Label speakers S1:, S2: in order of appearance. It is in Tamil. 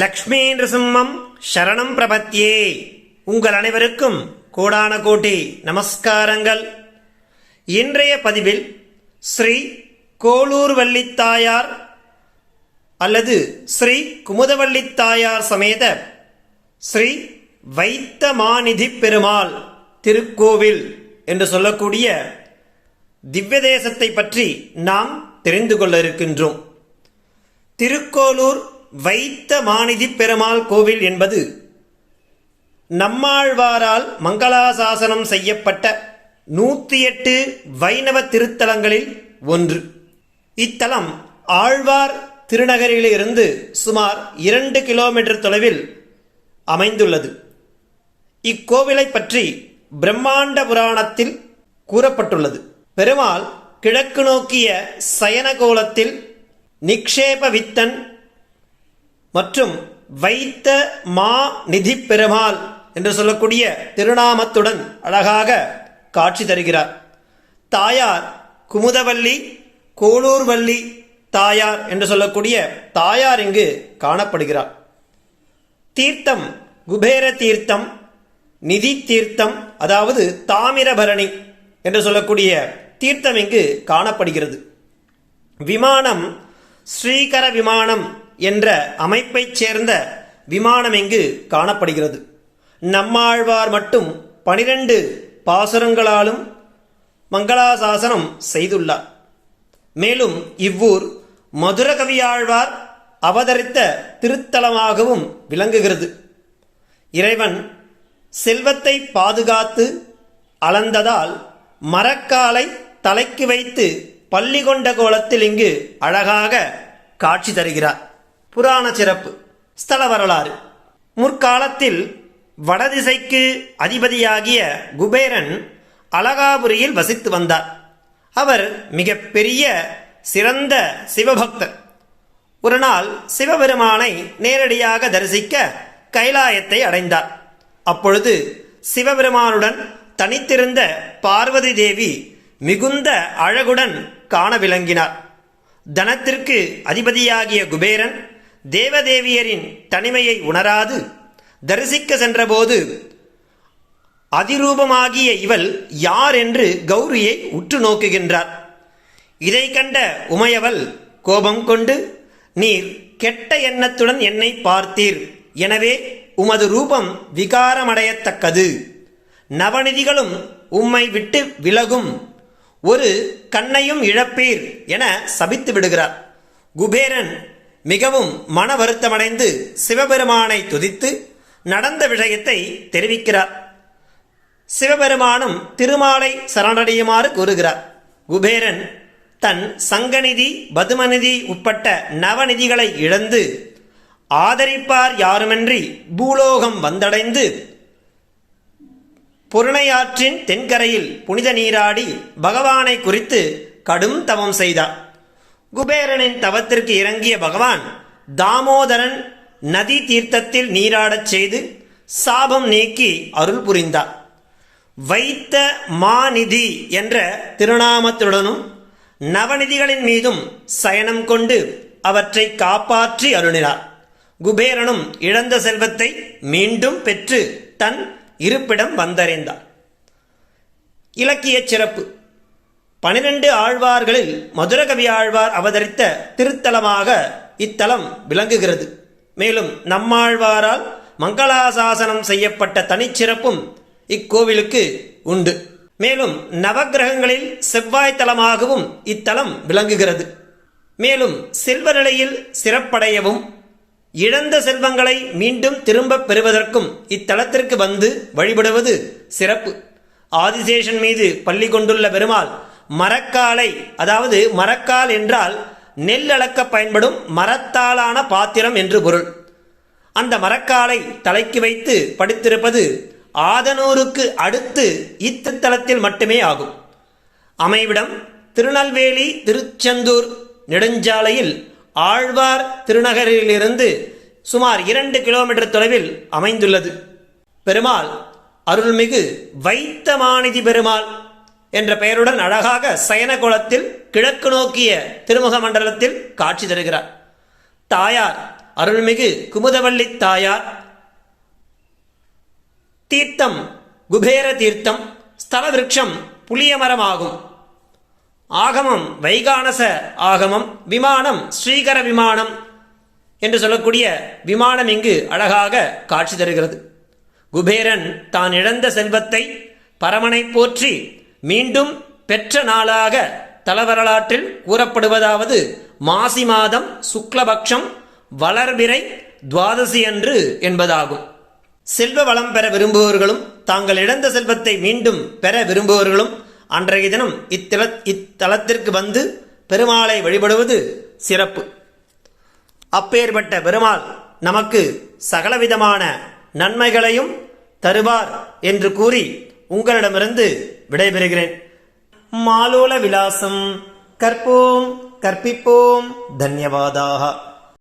S1: லக்ஷ்மி நிருசிம்மம் சரணம் பிரபத்தியே உங்கள் அனைவருக்கும் கோடான கோட்டி நமஸ்காரங்கள். இன்றைய பதிவில் ஸ்ரீ கோளூர் வள்ளித்தாயார் அல்லது ஸ்ரீ குமுதவள்ளித்தாயார் சமேத ஸ்ரீ வைத்தமாநிதி பெருமாள் திருக்கோவில் என்று சொல்லக்கூடிய திவ்ய தேசத்தை பற்றி நாம் தெரிந்து கொள்ள இருக்கின்றோம். திருக்கோளூர் வைத்த மாநிதி பெருமாள் கோவில் என்பது நம்மாழ்வாரால் மங்களாசாசனம் செய்யப்பட்ட நூற்றி எட்டு வைணவ திருத்தலங்களில் ஒன்று. இத்தலம் ஆழ்வார் திருநகரிலிருந்து சுமார் இரண்டு கிலோமீட்டர் தொலைவில் அமைந்துள்ளது. இக்கோவிலை பற்றி பிரம்மாண்ட புராணத்தில் கூறப்பட்டுள்ளது. பெருமாள் கிழக்கு நோக்கிய சயனகோலத்தில் நிக்ஷேப வித்தன் மற்றும் வைத்த மா நிதி பெருமாள் என்று சொல்லக்கூடிய திருநாமத்துடன் அழகாக காட்சி தருகிறார். தாயார் குமுதவல்லி கோளூர்வல்லி தாயார் என்று சொல்லக்கூடிய தாயார் இங்கு காணப்படுகிறார். தீர்த்தம் குபேர தீர்த்தம் நிதி தீர்த்தம் அதாவது தாமிரபரணி என்று சொல்லக்கூடிய தீர்த்தம் இங்கு காணப்படுகிறது. விமானம் ஸ்ரீகர விமானம் என்ற அமைப்பைச் சேர்ந்த விமானம் இங்கு காணப்படுகிறது. நம்மாழ்வார் மட்டும் பனிரெண்டு பாசுரங்களாலும் மங்களாசாசனம் செய்துள்ளார். மேலும் இவ்வூர் மதுரகவியாழ்வார் அவதரித்த திருத்தலமாகவும் விளங்குகிறது. இறைவன் செல்வத்தை பாதுகாத்து அளந்ததால் மரக்காலை தலைக்கு வைத்து பள்ளி கொண்ட கோலத்தில் இங்கு அழகாக காட்சி தருகிறார். புராண சிறப்பு ஸ்தல வரலாறு. முற்காலத்தில் வடதிசைக்கு அதிபதியாகிய குபேரன் அலகாபுரியில் வசித்து வந்தார். அவர் மிக பெரிய சிறந்த சிவபக்தர். ஒரு நாள் சிவபெருமானை நேரடியாக தரிசிக்க கைலாயத்தை அடைந்தார். அப்பொழுது சிவபெருமானுடன் தனித்திருந்த பார்வதி தேவி மிகுந்த அழகுடன் காண விளங்கினார். தனத்திற்கு அதிபதியாகிய குபேரன் தேவதேவியரின் தனிமையை உணராது. தரிசிக்க சென்றபோது அதிரூபமாகிய இவள் யார் என்று கௌரியை உற்று நோக்குகின்றார். இதை கண்ட உமையவள் கோபம் கொண்டு நீர் கெட்ட எண்ணத்துடன் என்னை பார்த்தீர். எனவே உமது ரூபம் விகாரமடையத்தக்கது. நவநிதிகளும் உம்மை விட்டு விலகும். ஒரு கண்ணையும் இழப்பீர் என சபித்து விடுகிறார். குபேரன் மிகவும் மன வருத்தமடைந்து சிவபெருமானை துதித்து நடந்த விஷயத்தை தெரிவிக்கிறார். சிவபெருமானும் திருமாலை சரணடையுமாறு கூறுகிறார். குபேரன் தன் சங்கநிதி பதுமநிதி உட்பட்ட நவநிதிகளை இழந்து ஆதரிப்பார் யாருமின்றி பூலோகம் வந்தடைந்து பொருணையாற்றின் தென்கரையில் புனித நீராடி பகவானை குறித்து கடும் தவம் செய்தார். குபேரனின் தவத்திற்கு இறங்கிய பகவான் தாமோதரன் நதி தீர்த்தத்தில் நீராடச் செய்து சாபம் நீக்கி அருள் புரிந்தார். வைத்த மாநிதி என்ற திருநாமத்துடனும் நவநிதிகளின் மீதும் சயனம் கொண்டு அவற்றை காப்பாற்றி அருளினார். குபேரனும் இழந்த செல்வத்தை மீண்டும் பெற்று தன் இருப்பிடம் வந்தடைந்தார். இலக்கிய சிறப்பு. பனிரெண்டு ஆழ்வார்களில் மதுரகவி ஆழ்வார் அவதரித்த திருத்தலமாக இத்தலம் விளங்குகிறது. மேலும் நம்மாழ்வாரால் மங்களாசாசனம் செய்யப்பட்ட தனிச்சிறப்பும் இக்கோவிலுக்கு உண்டு. மேலும் நவகிரகங்களில் செவ்வாய் தலமாகவும் இத்தலம் விளங்குகிறது. மேலும் செல்வ நிலையில் சிறப்படையவும் இழந்த செல்வங்களை மீண்டும் திரும்பப் பெறுவதற்கும் இத்தலத்திற்கு வந்து வழிபடுவது சிறப்பு. ஆதிசேஷன் மீது பள்ளி கொண்டுள்ள பெருமாள் மரக்காலை அதாவது மரக்கால் என்றால் நெல் அளக்க பயன்படும் மரத்தாலான பாத்திரம் என்று பொருள். அந்த மரக்காலை தலைக்கு வைத்து படித்திருப்பது ஆதனூருக்கு அடுத்து இத்திருத்தலத்தில் மட்டுமே ஆகும். அமைவிடம் திருநெல்வேலி திருச்செந்தூர் நெடுஞ்சாலையில் ஆழ்வார் திருநகரிலிருந்து சுமார் இரண்டு கிலோமீட்டர் தொலைவில் அமைந்துள்ளது. பெருமாள் அருள்மிகு வைத்தமானிதி பெருமாள். என்ற பெயருடன் அழகாக சயனகுலத்தில் கிழக்கு நோக்கிய திருமுக மண்டலத்தில் காட்சி தருகிறார். தாயார் அருள்மிகு குமுதவள்ளி தாயார். தீர்த்தம் குபேர தீர்த்தம் ஸ்தல விருட்சம் புளியமரமாகும். ஆகமம் வைகானச ஆகமம் விமானம் ஸ்ரீகர விமானம் என்று சொல்லக்கூடிய விமானம் இங்கு அழகாக காட்சி தருகிறது. குபேரன் தான் இழந்த செல்வத்தை பரமனை போற்றி மீண்டும் பெற்ற நாளாக தலவரலாற்றில் கூறப்படுவதாவது மாசி மாதம் சுக்லபக்ஷம் வளர்பிறை துவாதசி அன்று என்பதாகும். செல்வ வளம் பெற விரும்புபவர்களும் தாங்கள் இழந்த செல்வத்தை மீண்டும் பெற விரும்புபவர்களும் அன்றைய தினம் இத்தல இத்தலத்திற்கு வந்து பெருமாளை வழிபடுவது சிறப்பு. அப்பேற்பட்ட பெருமாள் நமக்கு சகலவிதமான நன்மைகளையும் தருவார் என்று கூறி உங்களிடமிருந்து விடைபெறுகிறேன். மாலோல விலாசம் கற்போம் கற்பிப்போம். தன்யவாதாக.